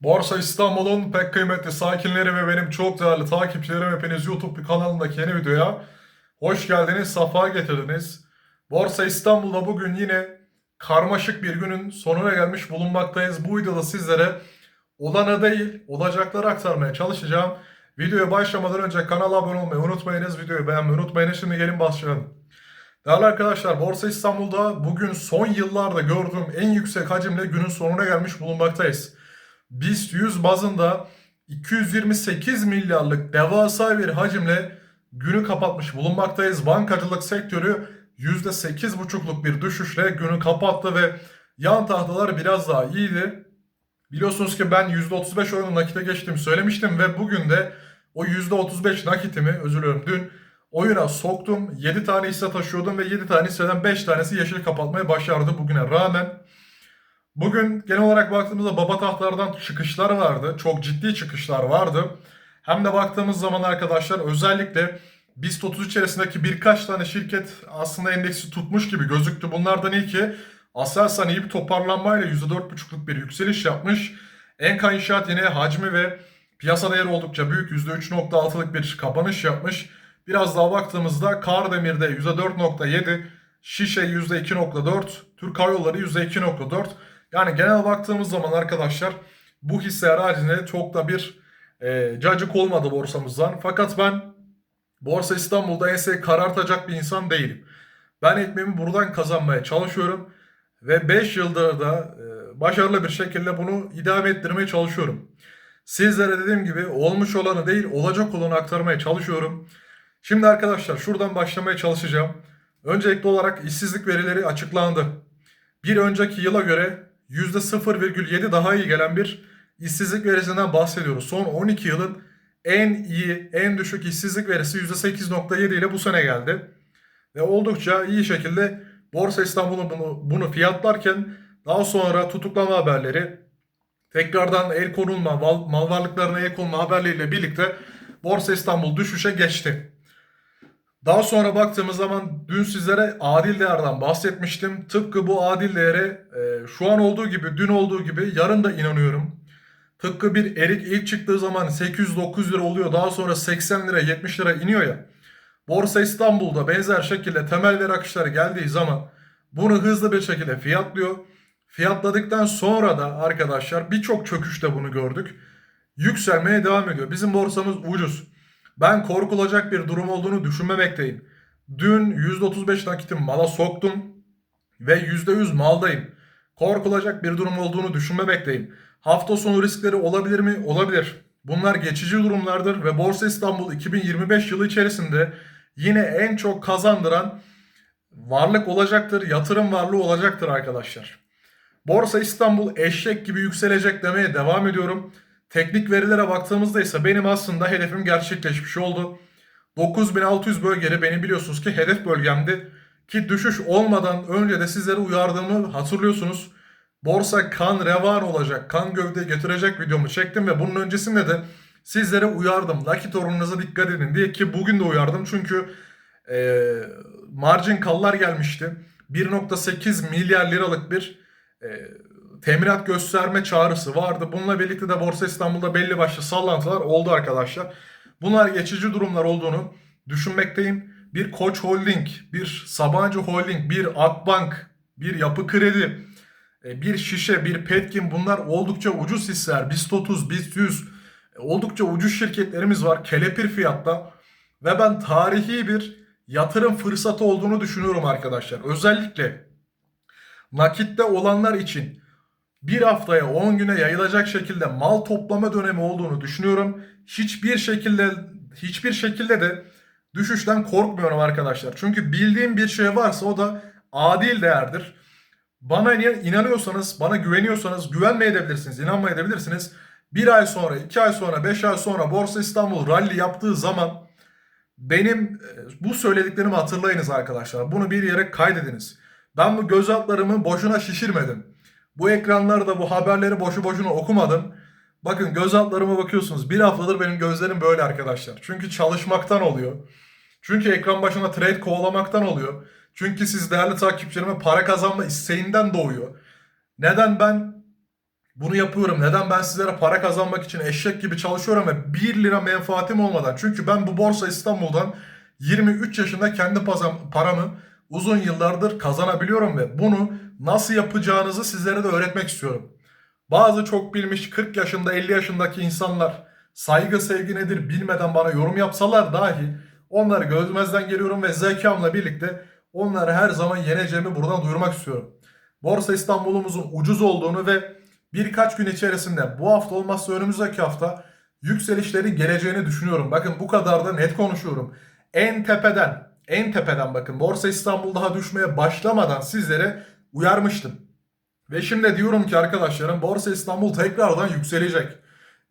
Borsa İstanbul'un pek kıymetli sakinleri ve benim çok değerli takipçilerim hepiniz YouTube kanalındaki yeni videoya hoş geldiniz, safa getirdiniz. Borsa İstanbul'da bugün yine karmaşık bir günün sonuna gelmiş bulunmaktayız. Bu videoda sizlere olanı değil, olacakları aktarmaya çalışacağım. Videoya başlamadan önce kanala abone olmayı unutmayınız, videoyu beğenmeyi unutmayınız. Şimdi gelin başlayalım. Değerli arkadaşlar, Borsa İstanbul'da bugün son yıllarda gördüğüm en yüksek hacimle günün sonuna gelmiş bulunmaktayız. BIST 100 bazında 228 milyarlık devasa bir hacimle günü kapatmış bulunmaktayız. Bankacılık sektörü %8,5'luk bir düşüşle günü kapattı ve yan tahtalar biraz daha iyiydi. Biliyorsunuz ki ben %35 oranı nakite geçtiğimi söylemiştim ve bugün de o %35 nakitimi özür dilerim dün oyuna soktum. 7 tane hisse taşıyordum ve 7 tane hisseden 5 tanesi yeşil kapatmayı başardı bugüne rağmen. Bugün genel olarak baktığımızda baba tahtlardan çıkışlar vardı. Çok ciddi çıkışlar vardı. Hem de baktığımız zaman arkadaşlar özellikle BIST 30 içerisindeki birkaç tane şirket aslında endeksi tutmuş gibi gözüktü. Bunlardan ilki Aselsan iyi bir toparlanmayla %4,5'luk bir yükseliş yapmış. Enka İnşaat yine hacmi ve piyasa değeri oldukça büyük %3,6'lık bir kapanış yapmış. Biraz daha baktığımızda Kardemir'de %4,7, Şişe %2,4, Türk Hava Yolları %2,4. Yani genel baktığımız zaman arkadaşlar bu hisseler haricinde çok da bir e, cacık olmadı borsamızdan. Fakat ben Borsa İstanbul'da enseyi karartacak bir insan değilim. Ben ekmeğimi buradan kazanmaya çalışıyorum. Ve 5 yıldır da e, başarılı bir şekilde bunu idame ettirmeye çalışıyorum. Sizlere dediğim gibi olmuş olanı değil olacak olanı aktarmaya çalışıyorum. Şimdi arkadaşlar şuradan başlamaya çalışacağım. Öncelikli olarak işsizlik verileri açıklandı. Bir önceki yıla göre %0,7 daha iyi gelen bir işsizlik verisinden bahsediyoruz. Son 12 yılın en iyi, en düşük işsizlik verisi %8,7 ile bu sene geldi. Ve oldukça iyi şekilde Borsa İstanbul'un bunu, bunu fiyatlarken daha sonra tutuklama haberleri, tekrardan el konulma, mal, mal varlıklarına el konulma haberleriyle birlikte Borsa İstanbul düşüşe geçti. Daha sonra baktığımız zaman dün sizlere adil değerden bahsetmiştim. Tıpkı bu adil değere e, şu an olduğu gibi, dün olduğu gibi yarın da inanıyorum. Tıpkı bir erik ilk çıktığı zaman 800-900 lira oluyor. Daha sonra 80 lira 70 lira iniyor ya. Borsa İstanbul'da benzer şekilde temel veri akışları geldiği zaman bunu hızlı bir şekilde fiyatlıyor. Fiyatladıktan sonra da arkadaşlar birçok çöküşte bunu gördük. Yükselmeye devam ediyor. Bizim borsamız ucuz. Ben korkulacak bir durum olduğunu düşünmemekteyim. Dün %35 nakitim mala soktum ve %100 maldayım. Korkulacak bir durum olduğunu düşünmemekteyim. Hafta sonu riskleri olabilir mi? Olabilir. Bunlar geçici durumlardır ve Borsa İstanbul 2025 yılı içerisinde yine en çok kazandıran varlık olacaktır, yatırım varlığı olacaktır arkadaşlar. Borsa İstanbul eşek gibi yükselecek demeye devam ediyorum. Teknik verilere baktığımızda ise benim aslında hedefim gerçekleşmiş oldu. 9600 bölgeli beni biliyorsunuz ki hedef bölgemdi. Ki düşüş olmadan önce de sizlere uyardığımı hatırlıyorsunuz. Borsa kan revan olacak, kan gövde getirecek videomu çektim ve bunun öncesinde de sizlere uyardım. Nakit oranınıza dikkat edin diye ki bugün de uyardım. Çünkü e, margin kallar gelmişti. 1.8 milyar liralık bir e, teminat gösterme çağrısı vardı. Bununla birlikte de Borsa İstanbul'da belli başlı sallantılar oldu arkadaşlar. Bunlar geçici durumlar olduğunu düşünmekteyim. Bir Koç Holding, bir Sabancı Holding, bir Akbank, bir Yapı Kredi, e, bir Şişe, bir Petkim bunlar oldukça ucuz hisseler. BIST 30, BIST 100 e, oldukça ucuz şirketlerimiz var. Kelepir fiyatta ve ben tarihi bir yatırım fırsatı olduğunu düşünüyorum arkadaşlar. Özellikle nakitte olanlar için bir haftaya 10 güne yayılacak şekilde mal toplama dönemi olduğunu düşünüyorum. Hiçbir şekilde hiçbir şekilde de düşüşten korkmuyorum arkadaşlar. Çünkü bildiğim bir şey varsa o da adil değerdir. Bana inanıyorsanız, bana güveniyorsanız güvenmeyebilirsiniz, inanmayabilirsiniz. Bir ay sonra, iki ay sonra, beş ay sonra Borsa İstanbul rally yaptığı zaman benim e, bu söylediklerimi hatırlayınız arkadaşlar. Bunu bir yere kaydediniz. Ben bu göz altlarımı boşuna şişirmedim. Bu ekranlarda bu haberleri boşu boşuna okumadım. Bakın göz altlarıma bakıyorsunuz. Bir haftadır benim gözlerim böyle arkadaşlar. Çünkü çalışmaktan oluyor. Çünkü ekran başına trade kovalamaktan oluyor. Çünkü siz değerli takipçilerime para kazanma isteğinden doğuyor. Neden ben Bunu yapıyorum. Neden ben sizlere para kazanmak için eşek gibi çalışıyorum ve 1 lira menfaatim olmadan. Çünkü ben bu Borsa İstanbul'dan 23 yaşında kendi paramı uzun yıllardır kazanabiliyorum ve bunu nasıl yapacağınızı sizlere de öğretmek istiyorum. Bazı çok bilmiş 40 yaşında 50 yaşındaki insanlar saygı sevgi nedir bilmeden bana yorum yapsalar dahi onları gözmezden geliyorum ve zekamla birlikte onları her zaman yeneceğimi buradan duyurmak istiyorum. Borsa İstanbul'umuzun ucuz olduğunu ve birkaç gün içerisinde bu hafta olmazsa önümüzdeki hafta yükselişlerin geleceğini düşünüyorum. Bakın bu kadar da net konuşuyorum. En tepeden, en tepeden bakın Borsa İstanbul daha düşmeye başlamadan sizlere uyarmıştım. Ve şimdi diyorum ki arkadaşlarım Borsa İstanbul tekrardan yükselecek.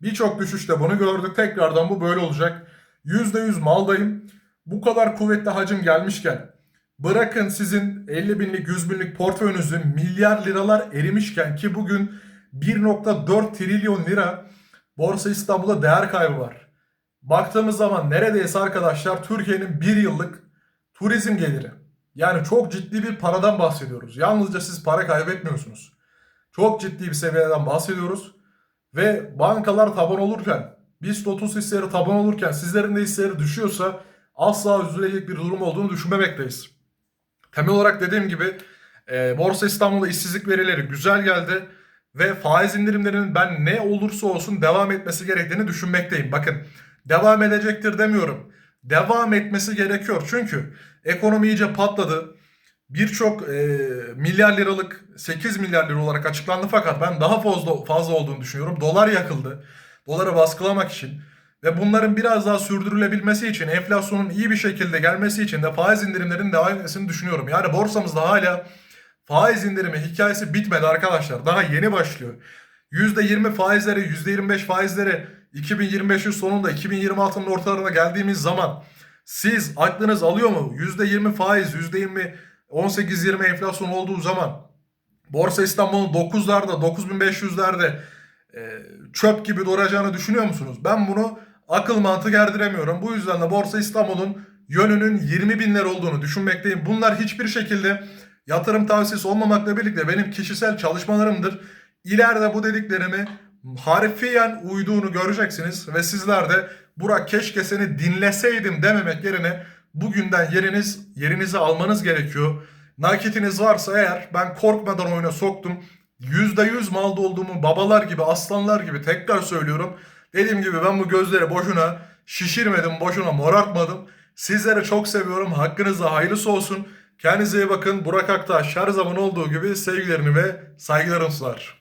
Birçok düşüşte bunu gördük. Tekrardan bu böyle olacak. %100 maldayım. Bu kadar kuvvetli hacim gelmişken bırakın sizin 50 binlik 100 binlik portföyünüzün milyar liralar erimişken ki bugün 1.4 trilyon lira Borsa İstanbul'da değer kaybı var. Baktığımız zaman neredeyse arkadaşlar Türkiye'nin bir yıllık turizm geliri. Yani çok ciddi bir paradan bahsediyoruz. Yalnızca siz para kaybetmiyorsunuz. Çok ciddi bir seviyeden bahsediyoruz. Ve bankalar taban olurken, BIST 30 hisseleri taban olurken sizlerin de hisseleri düşüyorsa asla üzülecek bir durum olduğunu düşünmemekteyiz. Temel olarak dediğim gibi e, Borsa İstanbul'da işsizlik verileri güzel geldi ve faiz indirimlerinin ben ne olursa olsun devam etmesi gerektiğini düşünmekteyim. Bakın devam edecektir demiyorum. Devam etmesi gerekiyor. Çünkü ekonomi iyice patladı. Birçok e, milyar liralık 8 milyar lira olarak açıklandı fakat ben daha fazla fazla olduğunu düşünüyorum. Dolar yakıldı. Doları baskılamak için ve bunların biraz daha sürdürülebilmesi için enflasyonun iyi bir şekilde gelmesi için de faiz indirimlerinin devam etmesini düşünüyorum. Yani borsamızda hala faiz indirimi hikayesi bitmedi arkadaşlar. Daha yeni başlıyor. %20 faizlere, %25 faizlere 2025'in sonunda 2026'nın ortalarına geldiğimiz zaman siz aklınız alıyor mu? %20 faiz, %20 18-20 enflasyon olduğu zaman Borsa İstanbul'un 9'larda, 9500'lerde e, çöp gibi duracağını düşünüyor musunuz? Ben bunu akıl mantık erdiremiyorum. Bu yüzden de Borsa İstanbul'un yönünün 20 binler olduğunu düşünmekteyim. Bunlar hiçbir şekilde yatırım tavsiyesi olmamakla birlikte benim kişisel çalışmalarımdır. İleride bu dediklerimi harfiyen uyduğunu göreceksiniz ve sizler de Burak keşke seni dinleseydim dememek yerine bugünden yeriniz yerinizi almanız gerekiyor. Nakitiniz varsa eğer ben korkmadan oyuna soktum. %100 malda olduğumu babalar gibi aslanlar gibi tekrar söylüyorum. Dediğim gibi ben bu gözleri boşuna şişirmedim boşuna morartmadım. Sizleri çok seviyorum. Hakkınızda hayırlısı olsun. Kendinize iyi bakın. Burak Aktaş her zaman olduğu gibi sevgilerini ve saygılarını sunar.